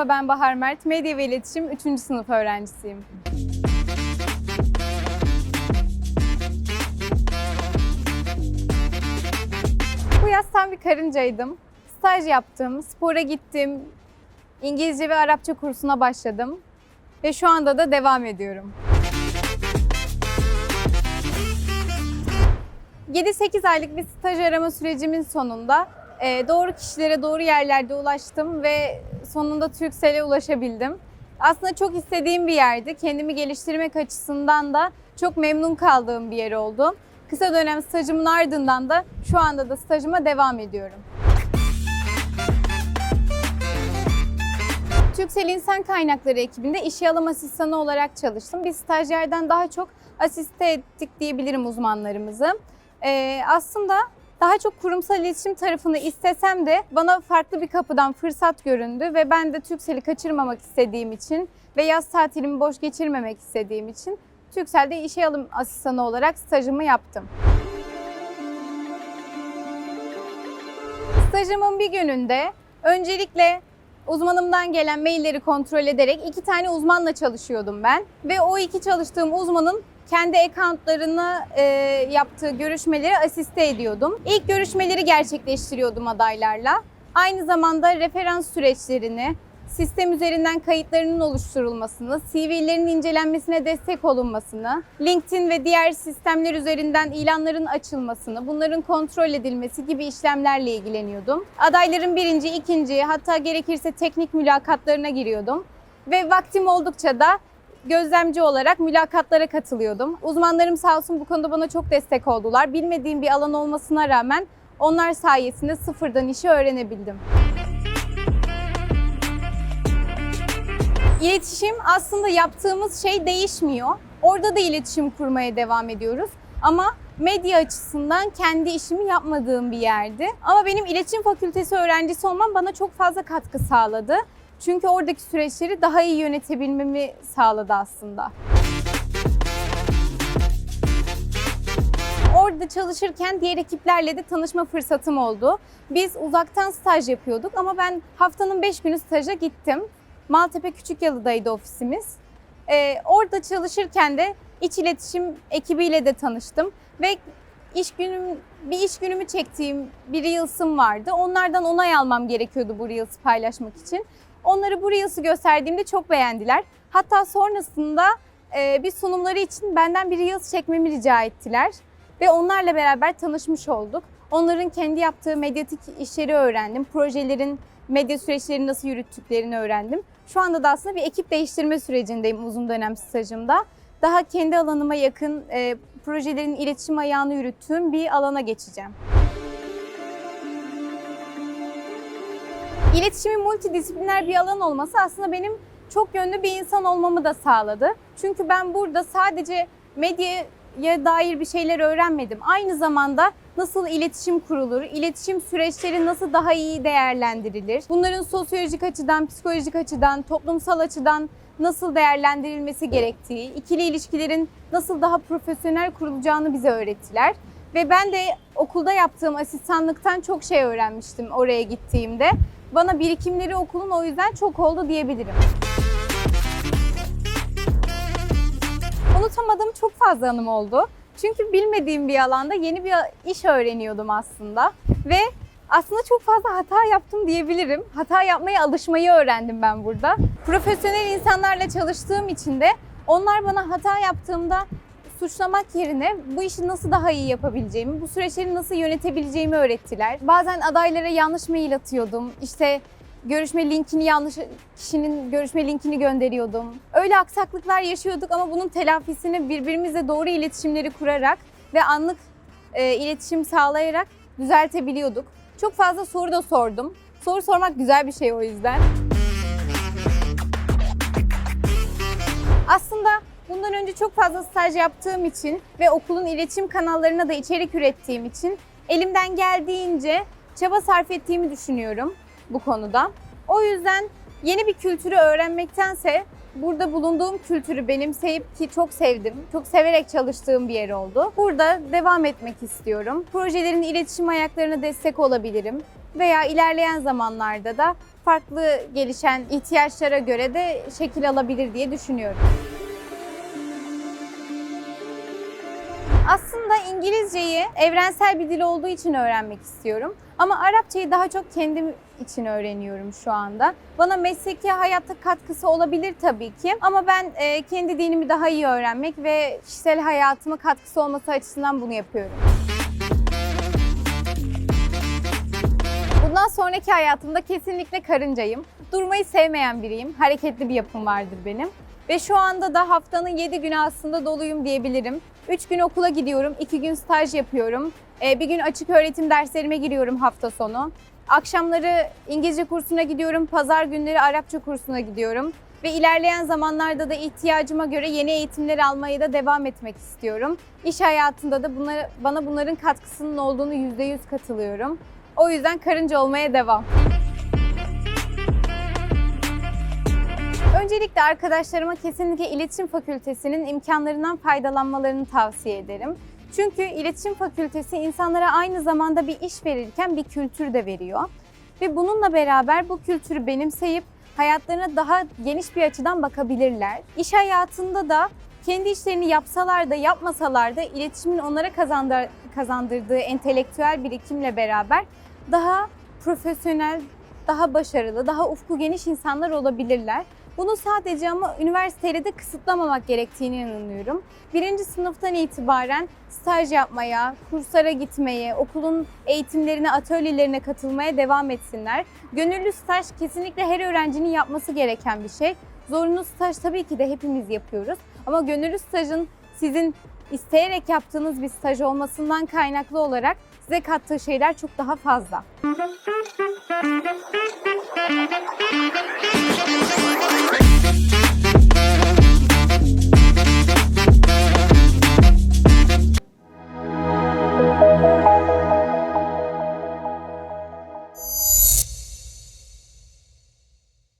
Merhaba ben Bahar Mert, Medya ve İletişim 3. sınıf öğrencisiyim. Bu yaz tam bir karıncaydım. Staj yaptım, spora gittim, İngilizce ve Arapça kursuna başladım ve şu anda da devam ediyorum. 7-8 aylık bir staj arama sürecimin sonunda doğru kişilere doğru yerlerde ulaştım ve sonunda Turkcell'e ulaşabildim. Aslında çok istediğim bir yerdi. Kendimi geliştirmek açısından da çok memnun kaldığım bir yer oldu. Kısa dönem stajımın ardından da şu anda da stajıma devam ediyorum. Türksel İnsan Kaynakları ekibinde işe alım asistanı olarak çalıştım. Biz stajyerden daha çok asiste ettik diyebilirim uzmanlarımızı. Ee, aslında daha çok kurumsal iletişim tarafını istesem de bana farklı bir kapıdan fırsat göründü ve ben de Türksel'i kaçırmamak istediğim için ve yaz tatilimi boş geçirmemek istediğim için Türksel'de işe alım asistanı olarak stajımı yaptım. Stajımın bir gününde öncelikle uzmanımdan gelen mailleri kontrol ederek iki tane uzmanla çalışıyordum ben. Ve o iki çalıştığım uzmanın kendi accountlarını e, yaptığı görüşmeleri asiste ediyordum. İlk görüşmeleri gerçekleştiriyordum adaylarla. Aynı zamanda referans süreçlerini, sistem üzerinden kayıtlarının oluşturulmasını, CV'lerin incelenmesine destek olunmasını, LinkedIn ve diğer sistemler üzerinden ilanların açılmasını, bunların kontrol edilmesi gibi işlemlerle ilgileniyordum. Adayların birinci, ikinci hatta gerekirse teknik mülakatlarına giriyordum. Ve vaktim oldukça da gözlemci olarak mülakatlara katılıyordum. Uzmanlarım sağ olsun bu konuda bana çok destek oldular. Bilmediğim bir alan olmasına rağmen onlar sayesinde sıfırdan işi öğrenebildim. İletişim aslında yaptığımız şey değişmiyor. Orada da iletişim kurmaya devam ediyoruz. Ama medya açısından kendi işimi yapmadığım bir yerdi. Ama benim iletişim fakültesi öğrencisi olmam bana çok fazla katkı sağladı. Çünkü oradaki süreçleri daha iyi yönetebilmemi sağladı aslında. Orada çalışırken diğer ekiplerle de tanışma fırsatım oldu. Biz uzaktan staj yapıyorduk ama ben haftanın 5 günü staja gittim. Maltepe Küçükyalı'daydı ofisimiz. Ee, orada çalışırken de iç iletişim ekibiyle de tanıştım ve iş günüm bir iş günümü çektiğim bir Reels'ım vardı. Onlardan onay almam gerekiyordu bu Reels'ı paylaşmak için. Onları bu Reels'ı gösterdiğimde çok beğendiler. Hatta sonrasında e, bir sunumları için benden bir Reels çekmemi rica ettiler. Ve onlarla beraber tanışmış olduk. Onların kendi yaptığı medyatik işleri öğrendim. Projelerin medya süreçlerini nasıl yürüttüklerini öğrendim. Şu anda da aslında bir ekip değiştirme sürecindeyim uzun dönem stajımda. Daha kendi alanıma yakın e, projelerin iletişim ayağını yürüttüğüm bir alana geçeceğim. İletişimin multidisipliner bir alan olması aslında benim çok yönlü bir insan olmamı da sağladı. Çünkü ben burada sadece medyaya dair bir şeyler öğrenmedim. Aynı zamanda nasıl iletişim kurulur, iletişim süreçleri nasıl daha iyi değerlendirilir, bunların sosyolojik açıdan, psikolojik açıdan, toplumsal açıdan nasıl değerlendirilmesi gerektiği, ikili ilişkilerin nasıl daha profesyonel kurulacağını bize öğrettiler. Ve ben de okulda yaptığım asistanlıktan çok şey öğrenmiştim oraya gittiğimde. Bana birikimleri okulun o yüzden çok oldu diyebilirim. Unutamadığım çok fazla anım oldu. Çünkü bilmediğim bir alanda yeni bir iş öğreniyordum aslında. Ve aslında çok fazla hata yaptım diyebilirim. Hata yapmaya alışmayı öğrendim ben burada. Profesyonel insanlarla çalıştığım için de onlar bana hata yaptığımda suçlamak yerine bu işi nasıl daha iyi yapabileceğimi, bu süreçleri nasıl yönetebileceğimi öğrettiler. Bazen adaylara yanlış mail atıyordum. İşte görüşme linkini yanlış kişinin görüşme linkini gönderiyordum. Öyle aksaklıklar yaşıyorduk ama bunun telafisini birbirimizle doğru iletişimleri kurarak ve anlık e, iletişim sağlayarak düzeltebiliyorduk. Çok fazla soru da sordum. Soru sormak güzel bir şey o yüzden. Aslında bundan önce çok fazla staj yaptığım için ve okulun iletişim kanallarına da içerik ürettiğim için elimden geldiğince çaba sarf ettiğimi düşünüyorum bu konuda. O yüzden yeni bir kültürü öğrenmektense burada bulunduğum kültürü benimseyip ki çok sevdim, çok severek çalıştığım bir yer oldu. Burada devam etmek istiyorum. Projelerin iletişim ayaklarına destek olabilirim veya ilerleyen zamanlarda da farklı gelişen ihtiyaçlara göre de şekil alabilir diye düşünüyorum. Aslında İngilizceyi evrensel bir dil olduğu için öğrenmek istiyorum. Ama Arapçayı daha çok kendim için öğreniyorum şu anda. Bana mesleki hayatta katkısı olabilir tabii ki. Ama ben e, kendi dinimi daha iyi öğrenmek ve kişisel hayatıma katkısı olması açısından bunu yapıyorum. Bundan sonraki hayatımda kesinlikle karıncayım. Durmayı sevmeyen biriyim. Hareketli bir yapım vardır benim. Ve şu anda da haftanın 7 günü aslında doluyum diyebilirim. 3 gün okula gidiyorum, 2 gün staj yapıyorum. Ee, Bir gün açık öğretim derslerime giriyorum hafta sonu. Akşamları İngilizce kursuna gidiyorum, pazar günleri Arapça kursuna gidiyorum. Ve ilerleyen zamanlarda da ihtiyacıma göre yeni eğitimler almaya da devam etmek istiyorum. İş hayatında da bunlara, bana bunların katkısının olduğunu %100 katılıyorum. O yüzden karınca olmaya devam. Öncelikle arkadaşlarıma kesinlikle İletişim Fakültesinin imkanlarından faydalanmalarını tavsiye ederim. Çünkü İletişim Fakültesi insanlara aynı zamanda bir iş verirken bir kültür de veriyor. Ve bununla beraber bu kültürü benimseyip hayatlarına daha geniş bir açıdan bakabilirler. İş hayatında da kendi işlerini yapsalar da yapmasalar da iletişimin onlara kazandır, kazandırdığı entelektüel birikimle beraber daha profesyonel, daha başarılı, daha ufku geniş insanlar olabilirler. Bunu sadece ama üniversiteyle de kısıtlamamak gerektiğini inanıyorum. Birinci sınıftan itibaren staj yapmaya, kurslara gitmeye, okulun eğitimlerine, atölyelerine katılmaya devam etsinler. Gönüllü staj kesinlikle her öğrencinin yapması gereken bir şey. Zorunlu staj tabii ki de hepimiz yapıyoruz. Ama gönüllü stajın sizin isteyerek yaptığınız bir staj olmasından kaynaklı olarak size kattığı şeyler çok daha fazla.